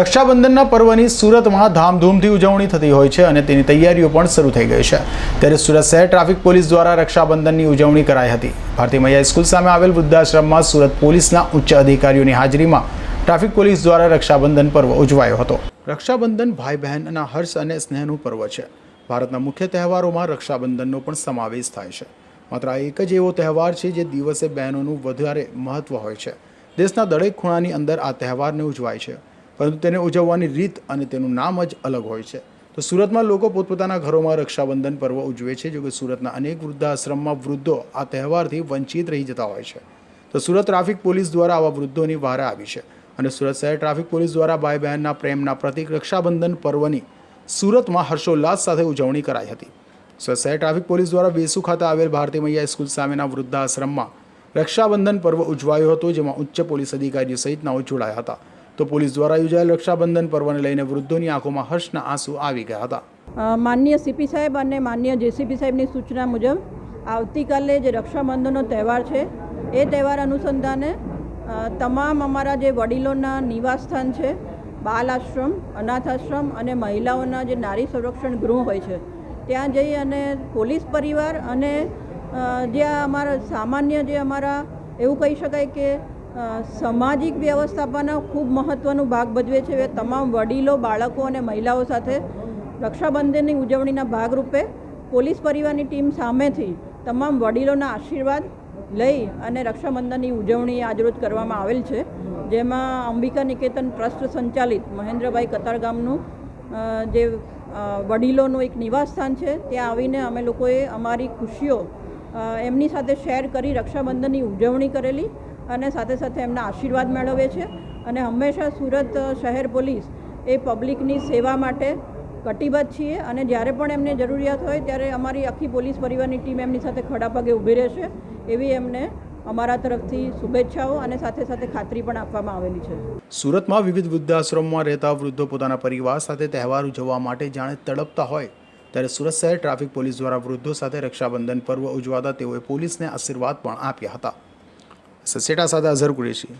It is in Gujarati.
રક્ષાબંધનના પર્વની સુરતમાં ધામધૂમથી ઉજવણી થતી હોય છે અને તેની તૈયારીઓ પણ શરૂ થઈ ગઈ છે. ત્યારે સુરત શહેર ટ્રાફિક પોલીસ દ્વારા રક્ષાબંધનની ઉજવણી કરાઈ હતી. ભારતી મૈયા સ્કૂલ સામે આવેલ વૃદ્ધાશ્રમમાં સુરત પોલીસના ઉચ્ચ અધિકારીઓની હાજરીમાં ટ્રાફિક પોલીસ દ્વારા રક્ષાબંધન પર્વ ઉજવાયો હતો. રક્ષાબંધન ભાઈ બહેનના હર્ષ અને સ્નેહનું પર્વ છે. ભારતના મુખ્ય તહેવારોમાં રક્ષાબંધનનો પણ સમાવેશ થાય છે. માત્ર આ એક જ એવો તહેવાર છે જે દિવસે બહેનોનું વધારે મહત્વ હોય છે. દેશના દરેક ખૂણાની અંદર આ તહેવારને ઉજવાય છે. પરંતુ તેને ઉજવવાની રીત અને તેનું નામ જ અલગ હોય છે. તો સુરતમાં લોકો પોતપોતાના ઘરોમાં રક્ષાબંધન પર્વ ઉજવે છે જો કે સુરતના અનેક વૃદ્ધાશ્રમમાં વૃદ્ધો આ તહેવારથી વંચિત રહી જતા હોય છે. તો સુરત ટ્રાફિક પોલીસ દ્વારા આવા વૃદ્ધોની વહારે આવી છે અને સુરત શહેર ટ્રાફિક પોલીસ દ્વારા ભાઈ બહેનના પ્રેમના પ્રતિક રક્ષાબંધન પર્વની સુરતમાં હર્ષોલ્લાસ સાથે ઉજવણી કરાઈ હતી. સુરત શહેર ટ્રાફિક પોલીસ દ્વારા વેસુ ખાતે આવેલ ભારતી મૈયા સ્કૂલ સામેના વૃદ્ધાશ્રમમાં રક્ષાબંધન પર્વ ઉજવાયો હતો, જેમાં ઉચ્ચ પોલીસ અધિકારીઓ સહિતનાઓ જોડાયા હતા. તો પોલીસ દ્વારા યોજાયેલ રક્ષાબંધન પર્વને લઈને વૃદ્ધોની આંખોમાં હર્ષના આંસુ આવી ગયા હતા. માન્ય સીપી સાહેબ અને માન્ય જેસીપી સાહેબની સૂચના મુજબ આવતીકાલે જે રક્ષાબંધનનો તહેવાર છે, એ તહેવાર અનુસંધાને તમામ અમારા જે વડીલોના નિવાસસ્થાન છે, બાલ આશ્રમ, અનાથ આશ્રમ અને મહિલાઓના જે નારી સંરક્ષણ ગૃહ હોય છે, ત્યાં જઈ અને પોલીસ પરિવાર અને જે અમારા સામાન્ય જે અમારા એવું કહી શકાય કે સામાજિક વ્યવસ્થાપના ખૂબ મહત્ત્વનો ભાગ ભજવે છે. એ તમામ વડીલો, બાળકો અને મહિલાઓ સાથે રક્ષાબંધનની ઉજવણીના ભાગરૂપે પોલીસ પરિવારની ટીમ સામેથી તમામ વડીલોના આશીર્વાદ લઈ અને રક્ષાબંધનની ઉજવણી આજરોજ કરવામાં આવેલ છે. જેમાં અંબિકા નિકેતન ટ્રસ્ટ સંચાલિત મહેન્દ્રભાઈ કતારગામનું જે વડીલોનું એક નિવાસસ્થાન છે. ત્યાં આવીને અમે લોકોએ અમારી ખુશીઓ એમની સાથે શેર કરી રક્ષાબંધનની ઉજવણી કરેલી. અને સાથે સાથે એમના આશીર્વાદ મેળવે છે. અને હંમેશા સુરત શહેર પોલીસ એ પબ્લિકની સેવા માટે કટિબદ્ધ છીએ. અને જ્યારે પણ એમને જરૂરિયાત હોય ત્યારે અમારી આખી પોલીસ પરિવારની ટીમ એમની સાથે ખડા પગે ઊભી રહેશે. એવી એમને અમારા તરફથી શુભેચ્છાઓ અને સાથે સાથે ખાતરી પણ આપવામાં આવેલી છે. સુરતમાં વિવિધ વૃદ્ધાશ્રમમાં રહેતા વૃદ્ધો પોતાના પરિવાર સાથે તહેવાર ઉજવવા માટે જાણે તડપતા હોય, ત્યારે સુરત શહેર ટ્રાફિક પોલીસ દ્વારા વૃદ્ધો સાથે રક્ષાબંધન પર્વ ઉજવાતા તેઓએ પોલીસને આશીર્વાદ પણ આપ્યા હતા. ससेटा साधा अझर कुरेशी.